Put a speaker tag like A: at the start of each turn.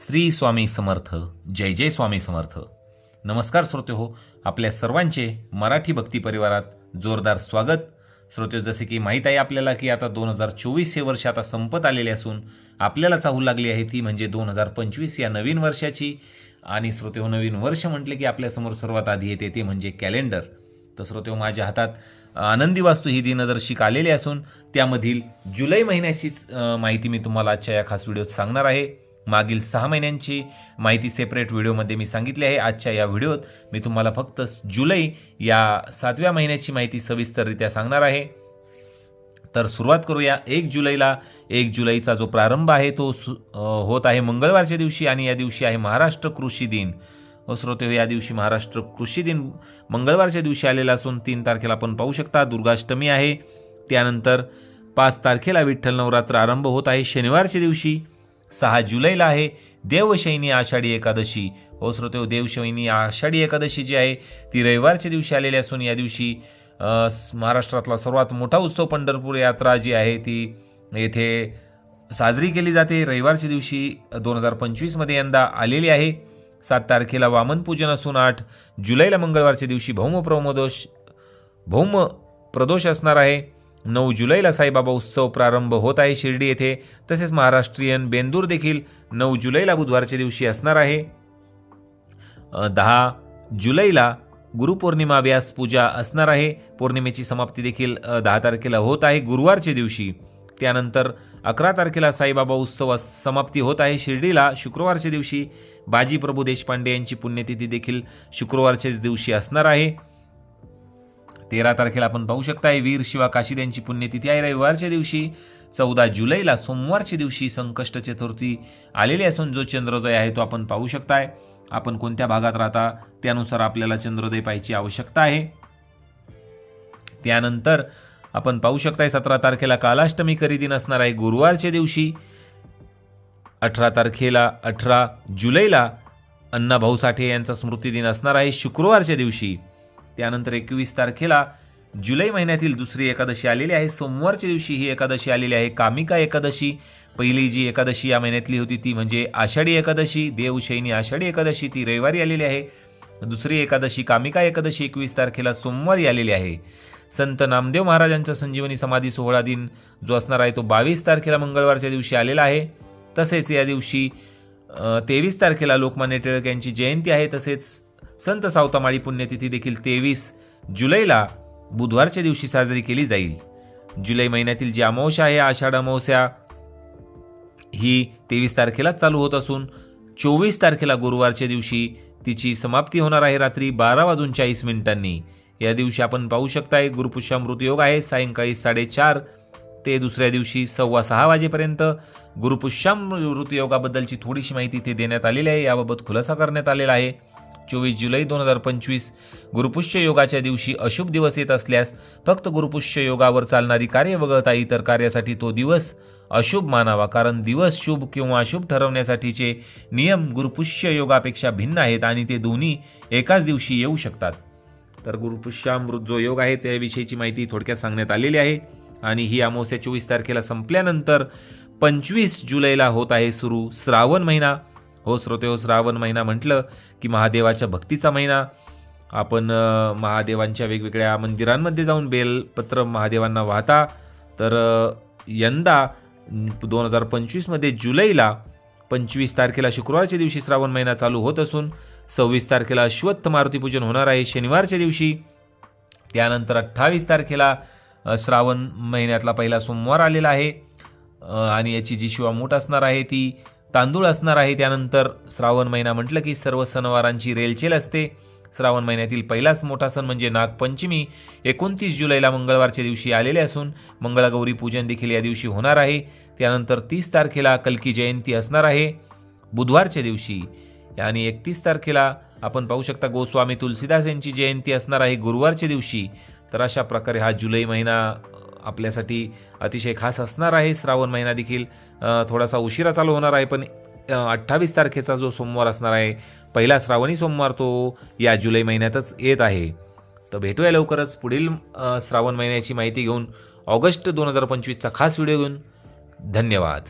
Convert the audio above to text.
A: श्री स्वामी समर्थ जय जय स्वामी समर्थ. नमस्कार श्रोते हो आपल्या सर्वांचे मराठी भक्ती परिवारात जोरदार स्वागत. श्रोते हो, जसे की माहीत आहे आपल्याला की आता दोन हजार चोवीस हे वर्ष आता संपत आलेले असून आपल्याला चाहू लागली आहे ती म्हणजे दोन हजार पंचवीस या नवीन वर्षाची. आणि श्रोते हो नवीन वर्ष म्हटले की आपल्यासमोर सर्वात आधी येते ते म्हणजे कॅलेंडर. तर श्रोते हो माझ्या हातात आनंदी वास्तू ही दिनदर्शिका आलेली असून त्यामधील जुलै महिन्याचीच माहिती मी तुम्हाला आजच्या या खास व्हिडिओत सांगणार आहे. मागील सहा महिन्यांची माहिती सेपरेट व्हिडिओमध्ये मी सांगितली आहे. आजच्या या व्हिडिओत मी तुम्हाला फक्त जुलै या सातव्या महिन्याची माहिती सविस्तररित्या सांगणार आहे. तर सुरुवात करूया. एक जुलैला एक जुलैचा जो प्रारंभ आहे तो सु- होत आहे मंगळवारच्या दिवशी आणि या दिवशी आहे महाराष्ट्र कृषी दिन. हो, श्रोते या दिवशी महाराष्ट्र कृषी दिन मंगळवारच्या दिवशी आलेला असून तीन तारखेला आपण पाहू शकता दुर्गाष्टमी आहे. त्यानंतर पाच तारखेला विठ्ठल नवरात्र आरंभ होत आहे. शनिवारच्या दिवशी सहा जुलैला आहे. देवशैनी आषाढी एकादशी. हो श्रोते देवशैनी आषाढी एकादशी जी आहे ती रविवारच्या दिवशी आलेली असून या दिवशी महाराष्ट्रातला सर्वात मोठा उत्सव पंढरपूर यात्रा जी आहे ती येथे साजरी केली जाते. रविवारच्या दिवशी दोन हजार पंचवीसमध्ये यंदा आलेली आहे. सात तारखेला वामन पूजन असून आठ जुलैला मंगळवारच्या दिवशी भौम प्रमोदोष भौम प्रदोष असणार आहे. नऊ जुलैला साईबाबा उत्सव प्रारंभ होत आहे शिर्डी येथे. तसेच महाराष्ट्रीयन बेंदूर देखील नऊ जुलैला बुधवारच्या दिवशी असणार आहे. दहा जुलैला गुरुपौर्णिमा व्यास पूजा असणार आहे. पौर्णिमेची समाप्ती देखील दहा तारखेला होत आहे गुरुवारच्या दिवशी. त्यानंतर अकरा तारखेला साईबाबा उत्सव समाप्ती होत आहे. शिर्डीला शुक्रवारच्या दिवशी बाजी प्रभू देशपांडे यांची पुण्यतिथी देखील शुक्रवारच्याच दिवशी असणार आहे. तेरा तारखेला आपण पाहू शकताय वीर शिवा काशीद यांची पुण्यतिथी आहे रविवारच्या दिवशी. चौदा जुलैला सोमवारच्या दिवशी संकष्ट चतुर्थी आलेली असून जो चंद्रोदय आहे तो आपण पाहू शकताय. आपण कोणत्या भागात राहता त्यानुसार आपल्याला चंद्रोदय पाहायची आवश्यकता आहे. त्यानंतर आपण पाहू शकताय सतरा तारखेला कालाष्टमी करी दिन असणार आहे गुरुवारच्या दिवशी. अठरा तारखेला अठरा जुलैला अण्णाभाऊ साठे यांचा स्मृतिदिन असणार आहे शुक्रवारच्या दिवशी. त्यानंतर एकवीस तारखेला जुलै महिन्यातील दुसरी एकादशी आलेली आहे. सोमवारच्या दिवशी ही एकादशी आलेली आहे. कामिका एकादशी. पहिली जी एकादशी या महिन्यातली होती ती म्हणजे आषाढी एकादशी. देवशैनी आषाढी एकादशी ती रविवारी आलेली आहे. दुसरी एकादशी कामिका एकादशी एकवीस तारखेला सोमवारी आलेली आहे. संत नामदेव महाराजांचा संजीवनी समाधी सोहळा दिन जो असणार आहे तो बावीस तारखेला मंगळवारच्या दिवशी आलेला आहे. तसेच या दिवशी तेवीस तारखेला लोकमान्य टिळक यांची जयंती आहे. तसेच संत सावतामाळी पुण्यतिथी देखील तेवीस जुलैला बुधवारच्या दिवशी साजरी केली जाईल. जुलै महिन्यातील जी अमावस्या आहे आषाढ अमावस्या ही तेवीस तारखेलाच चालू होत असून चोवीस तारखेला गुरुवारच्या दिवशी तिची समाप्ती होणार आहे रात्री बारा वाजून चाळीस मिनिटांनी. या दिवशी आपण पाहू शकताय गुरुपुष्यामृत योग आहे सायंकाळी साडेचार ते दुसऱ्या दिवशी सव्वा सहा वाजेपर्यंत गुरुपुष्यामृत योगाबद्दलची थोडीशी माहिती इथे देण्यात आलेली आहे. याबाबत खुलासा करण्यात आलेला आहे. चोवीस जुलै दोन हजार पंचवीस. गुरुपुष्य योगाच्या दिवशी अशुभ दिवस येत असल्यास फक्त गुरुपुष्य योगावर चालणारी कार्य वगळता इतर कार्यासाठी तो दिवस अशुभ मानावा कारण दिवस शुभ किंवा अशुभ ठरवण्यासाठीचे नियम गुरुपुष्य योगापेक्षा भिन्न आहेत आणि ते दोन्ही एकाच दिवशी येऊ शकतात. तर गुरुपुष्यामृत जो योग आहे त्याविषयीची माहिती थोडक्यात सांगण्यात आलेली आहे आणि ही अमावस्या चोवीस तारखेला संपल्यानंतर पंचवीस जुलैला होत आहे सुरू श्रावण महिना. हो श्रोते हो श्रावण महिना म्हटलं की महादेवाच्या भक्तीचा महिना. आपण महादेवांच्या वेगवेगळ्या मंदिरांमध्ये जाऊन बेलपत्र महादेवांना वाहता. तर यंदा दोन हजार पंचवीसमध्ये जुलैला पंचवीस तारखेला शुक्रवारच्या दिवशी श्रावण महिना चालू होत असून सव्वीस तारखेला अश्वत्थ मारुतीपूजन होणार आहे शनिवारच्या दिवशी. त्यानंतर अठ्ठावीस तारखेला श्रावण महिन्यातला पहिला सोमवार आलेला आहे. आणि याची जी शिवा मूठ असणार आहे ती तांदूळ असणार आहे त्यानंतर. श्रावण महिना म्हटलं की सर्व सणवारांची रेलचेल असते. श्रावण महिन्यातील पहिलाच मोठा सण म्हणजे नागपंचमी. एकोणतीस जुलैला मंगळवारच्या दिवशी आलेले असून मंगळागौरी पूजन देखील या दिवशी होणार आहे. त्यानंतर तीस तारखेला कल्की जयंती असणार आहे. बुधवारच्या दिवशी. आणि एकतीस तारखेला आपण पाहू शकता गोस्वामी तुलसीदास यांची जयंती असणार आहे गुरुवारच्या दिवशी. तर अशा प्रकारे हा जुलै महिना आपल्यासाठी अतिशय खास असणार आहे. श्रावण महिना देखील थोडासा उशिरा चालू होणार आहे पण अठ्ठावीस तारखेचा जो सोमवार असणार आहे पहिला श्रावणी सोमवार तो या जुलै महिन्यातच येत आहे. तर भेटूया लवकरच पुढील श्रावण महिन्याची माहिती घेऊन ऑगस्ट दोन हजार पंचवीसचा खास व्हिडिओ घेऊन. धन्यवाद.